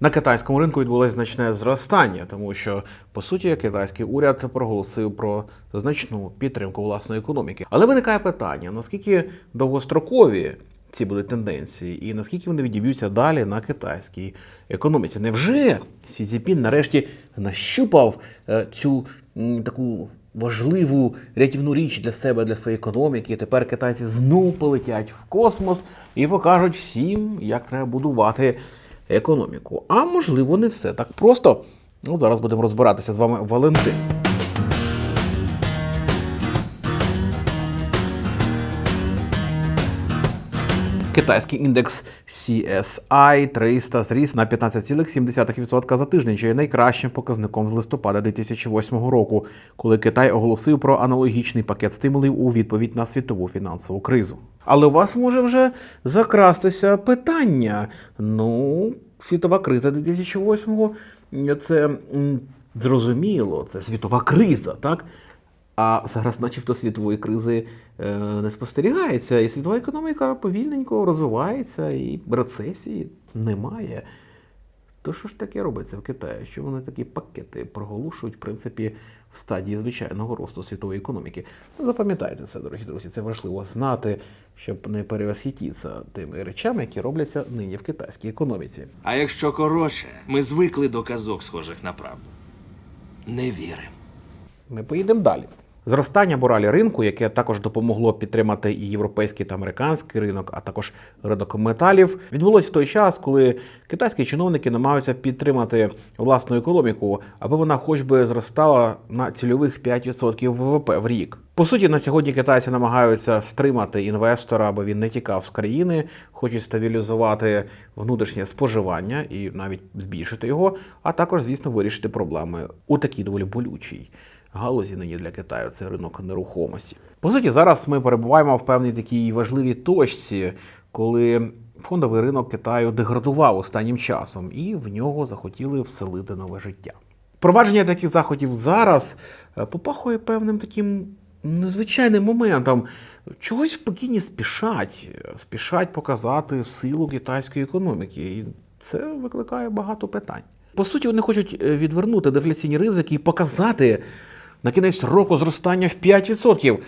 На китайському ринку відбулось значне зростання, тому що по суті китайський уряд проголосив про значну підтримку власної економіки. Але виникає питання: наскільки довгострокові ці будуть тенденції, і наскільки вони відіб'ються далі на китайській економіці? Невже Сі Цзіпін нарешті нащупав е, цю таку важливу рятівну річ для себе, для своєї економіки? І тепер китайці знову полетять в космос і покажуть всім, як треба будувати економіку. А можливо, не все так просто. Ну, зараз будемо розбиратися з вами Валентин. Китайський індекс CSI 300 зріс на 15,7% за тиждень, що є найкращим показником з листопада 2008 року, коли Китай оголосив про аналогічний пакет стимулів у відповідь на світову фінансову кризу. Але у вас може вже закрастися питання. Ну, світова криза 2008-го це зрозуміло, це світова криза, так? А зараз, начебто, світової кризи е, не спостерігається, і світова економіка повільненько розвивається, і рецесії немає. То що ж таке робиться в Китаї? Що вони такі пакети проголошують, в принципі, в стадії звичайного росту світової економіки? Ну, Запам'ятайте це, дорогі друзі, це важливо знати, щоб не перевосхититися тими речами, які робляться нині в китайській економіці. А якщо коротше, ми звикли до казок, схожих на правду. Не віримо. Ми поїдемо далі. Зростання буралі ринку, яке також допомогло підтримати і європейський та американський ринок, а також ринок металів, відбулось в той час, коли китайські чиновники намагаються підтримати власну економіку, аби вона хоч би зростала на цільових 5% ВВП в рік. По суті, на сьогодні китайці намагаються стримати інвестора, аби він не тікав з країни, хочуть стабілізувати внутрішнє споживання і навіть збільшити його, а також, звісно, вирішити проблеми у такій доволі болючій галузі нині для Китаю це ринок нерухомості. По суті, зараз ми перебуваємо в певній такій важливій точці, коли фондовий ринок Китаю деградував останнім часом, і в нього захотіли вселити нове життя. Провадження таких заходів зараз е, попахує певним таким незвичайним моментом. Чогось спокійні спішать, е, спішать показати силу китайської економіки. І це викликає багато питань. По суті, вони хочуть е, відвернути дефляційні ризики і показати на кінець року зростання в 5%.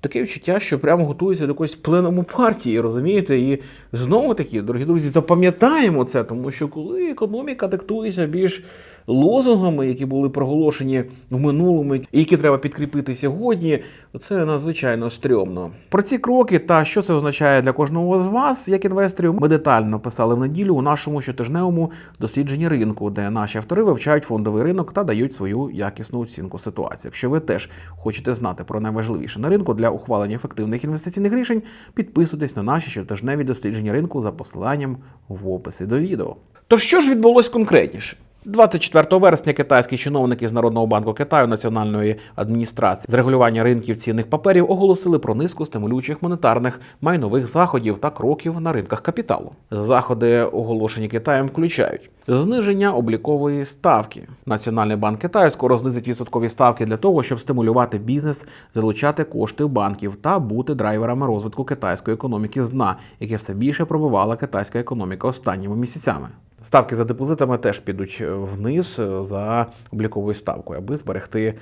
Таке відчуття, що прямо готується до якоїсь пленуму партії, розумієте? І знову таки, дорогі друзі, запам'ятаємо це, тому що коли економіка диктується більш лозунгами, які були проголошені в минулому, які треба підкріпити сьогодні, це надзвичайно стрьомно. Про ці кроки та що це означає для кожного з вас, як інвесторів, ми детально писали в неділю у нашому щотижневому дослідженні ринку, де наші автори вивчають фондовий ринок та дають свою якісну оцінку ситуації. Якщо ви теж хочете знати про найважливіше на ринку для ухвалення ефективних інвестиційних рішень, підписуйтесь на наші щотижневі дослідження ринку за посиланням в описі до відео. Тож що ж відбулось конкретніше? 24 вересня китайські чиновники з Народного банку Китаю Національної адміністрації з регулювання ринків цінних паперів оголосили про низку стимулюючих монетарних майнових заходів та кроків на ринках капіталу. Заходи, оголошені Китаєм, включають зниження облікової ставки. Національний банк Китаю скоро знизить відсоткові ставки для того, щоб стимулювати бізнес, залучати кошти банків та бути драйверами розвитку китайської економіки з дна, яке все більше пробивала китайська економіка останніми місяцями. Ставки за депозитами теж підуть вниз за обліковою ставкою, аби зберегти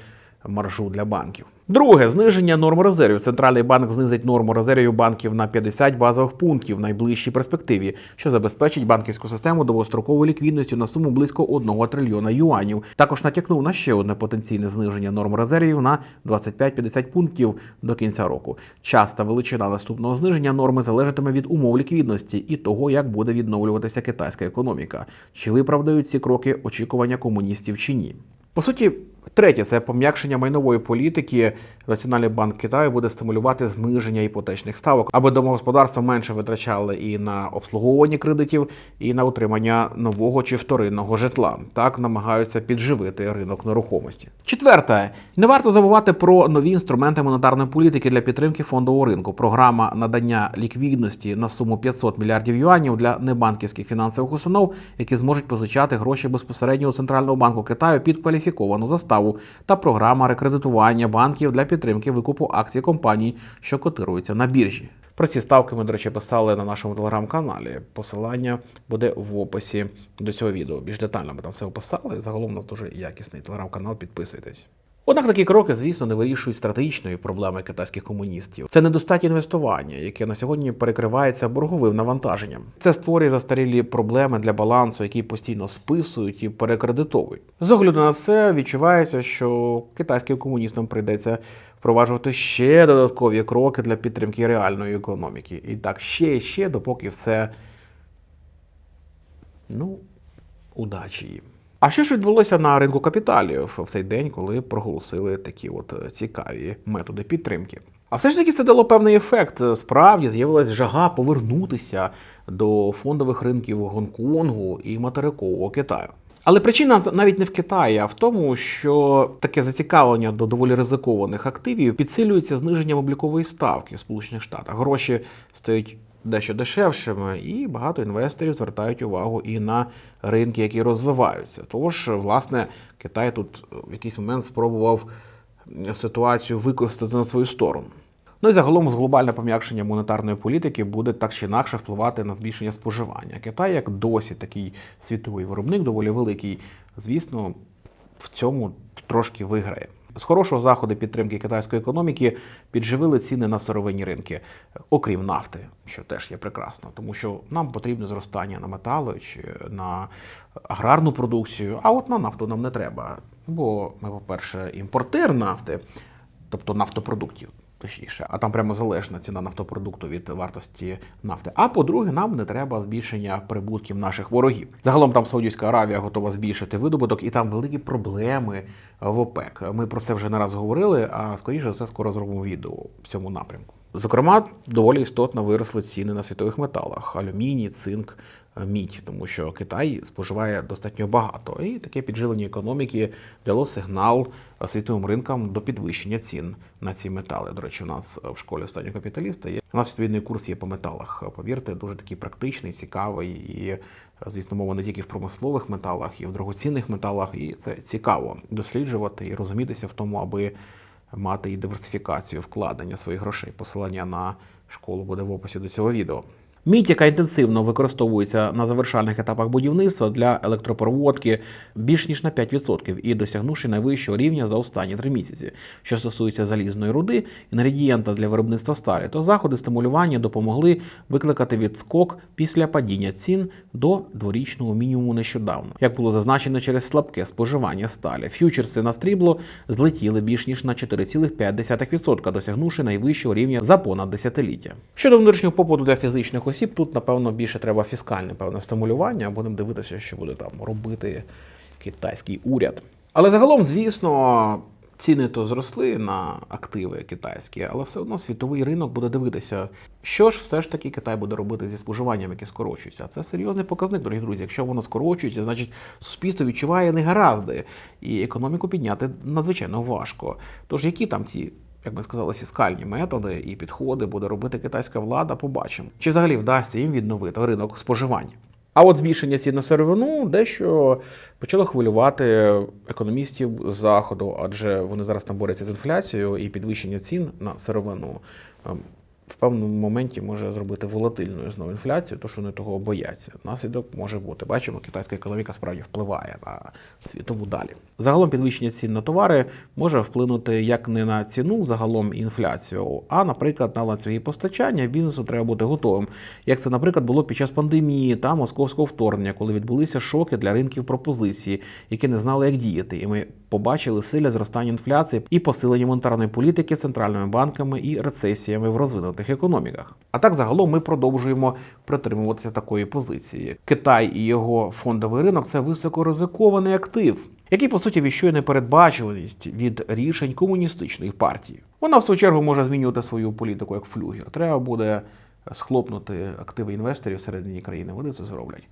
маржу для банків. Друге зниження норм резервів. Центральний банк знизить норму резервів банків на 50 базових пунктів в найближчій перспективі, що забезпечить банківську систему довгостроковою ліквідністю на суму близько 1 трильйона юанів. Також натякнув на ще одне потенційне зниження норм резервів на 25-50 пунктів до кінця року. Час та величина наступного зниження норми залежатиме від умов ліквідності і того, як буде відновлюватися китайська економіка. Чи виправдають ці кроки очікування комуністів чи ні? По суті, третє це пом'якшення майнової політики. Національний банк Китаю буде стимулювати зниження іпотечних ставок, аби домогосподарства менше витрачали і на обслуговування кредитів, і на утримання нового чи вторинного житла. Так намагаються підживити ринок нерухомості. Четверте, не варто забувати про нові інструменти монетарної політики для підтримки фондового ринку. Програма надання ліквідності на суму 500 мільярдів юанів для небанківських фінансових установ, які зможуть позичати гроші безпосередньо у центрального банку Китаю під кваліфіковану заставу, та програма рекредитування банків для підтримки викупу акцій компаній, що котируються на біржі. Про ці ставки ми, до речі, писали на нашому телеграм-каналі. Посилання буде в описі до цього відео. Більш детально ми там все описали. Загалом у нас дуже якісний телеграм-канал. Підписуйтесь. Однак такі кроки, звісно, не вирішують стратегічної проблеми китайських комуністів. Це недостатнє інвестування, яке на сьогодні перекривається борговим навантаженням. Це створює застарілі проблеми для балансу, які постійно списують і перекредитовують. З огляду на це відчувається, що китайським комуністам прийдеться впроваджувати ще додаткові кроки для підтримки реальної економіки. І так ще і ще, допоки все ну, удачі їм. А що ж відбулося на ринку капіталів в цей день, коли проголосили такі от е, цікаві методи підтримки? А все ж таки це дало певний ефект. Справді з'явилась жага повернутися до фондових ринків Гонконгу і материкового Китаю. Але причина навіть не в Китаї, а в тому, що таке зацікавлення до доволі ризикованих активів підсилюється зниженням облікової ставки в Сполучених Штатах. Гроші стають дещо дешевшими, і багато інвесторів звертають увагу і на ринки, які розвиваються. Тож, власне, Китай тут в якийсь момент спробував ситуацію використати на свою сторону. Ну і загалом з глобальне пом'якшення монетарної політики буде так чи інакше впливати на збільшення споживання. Китай, як досі такий світовий виробник, доволі великий, звісно, в цьому трошки виграє. З хорошого заходу підтримки китайської економіки підживили ціни на сировинні ринки, окрім нафти, що теж є прекрасно, тому що нам потрібно зростання на метали чи на аграрну продукцію, а от на нафту нам не треба. Бо ми, по-перше, імпортер нафти, тобто нафтопродуктів. Точніше, а там прямо залежна ціна нафтопродукту від вартості нафти. А по-друге, нам не треба збільшення прибутків наших ворогів. Загалом там Саудівська Аравія готова збільшити видобуток, і там великі проблеми в ОПЕК. Ми про це вже не раз говорили. А скоріше за все, скоро зробимо відео в цьому напрямку. Зокрема, доволі істотно виросли ціни на світових металах: алюміній, цинк, мідь, тому що Китай споживає достатньо багато, і таке підживлення економіки дало сигнал світовим ринкам до підвищення цін на ці метали. До речі, у нас в школі останнього капіталіста є у нас відповідний курс є по металах. Повірте, дуже такий практичний, цікавий і. Звісно, мова не тільки в промислових металах, і в дорогоцінних металах, і це цікаво досліджувати і розумітися в тому, аби мати і диверсифікацію вкладення своїх грошей. Посилання на школу буде в описі до цього відео. Мідь, яка інтенсивно використовується на завершальних етапах будівництва для електропроводки більш ніж на 5% і досягнувши найвищого рівня за останні три місяці. Що стосується залізної руди, інгредієнта для виробництва сталі, то заходи стимулювання допомогли викликати відскок після падіння цін до дворічного мінімуму нещодавно, як було зазначено через слабке споживання сталі. Ф'ючерси на стрібло злетіли більш ніж на 4,5%, досягнувши найвищого рівня за понад десятиліття. Щодо внутрішнього попиту для фізичних осіб, тут напевно більше треба фіскальне певне стимулювання. Будемо дивитися, що буде там робити китайський уряд. Але загалом, звісно. Ціни то зросли на активи китайські, але все одно світовий ринок буде дивитися, що ж все ж таки Китай буде робити зі споживанням, яке скорочується. Це серйозний показник, дорогі друзі. Якщо воно скорочується, значить суспільство відчуває негаразди, і економіку підняти надзвичайно важко. Тож які там ці як ми сказали, фіскальні методи і підходи буде робити китайська влада, побачимо. Чи взагалі вдасться їм відновити ринок споживання? А от збільшення цін на сировину дещо почало хвилювати економістів з заходу, адже вони зараз там борються з інфляцією і підвищення цін на сировину ем, в певному моменті може зробити волатильною знову інфляцію, то що вони того бояться. Наслідок може бути. Бачимо, китайська економіка справді впливає на світову далі. Загалом підвищення цін на товари може вплинути як не на ціну загалом інфляцію, а, наприклад, на ланцюги постачання бізнесу треба бути готовим. Як це, наприклад, було під час пандемії та московського вторгнення, коли відбулися шоки для ринків пропозиції, які не знали, як діяти, і ми побачили силе зростання інфляції і посилення монетарної політики центральними банками і рецесіями в розвинутих економіках. А так загалом ми продовжуємо притримуватися такої позиції. Китай і його фондовий ринок це високоризикований актив. Який по суті віщує непередбачуваність від рішень комуністичної партії. Вона в свою чергу може змінювати свою політику як флюгер. Треба буде схлопнути активи інвесторів всередині країни. Вони це зроблять.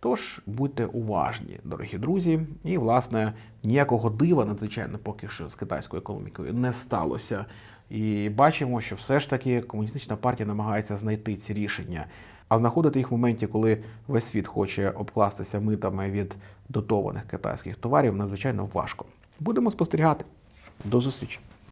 Тож будьте уважні, дорогі друзі, і власне ніякого дива, надзвичайно поки що з китайською економікою не сталося. І бачимо, що все ж таки комуністична партія намагається знайти ці рішення, а знаходити їх в моменті, коли весь світ хоче обкластися митами від дотованих китайських товарів, надзвичайно важко. Будемо спостерігати. До зустрічі!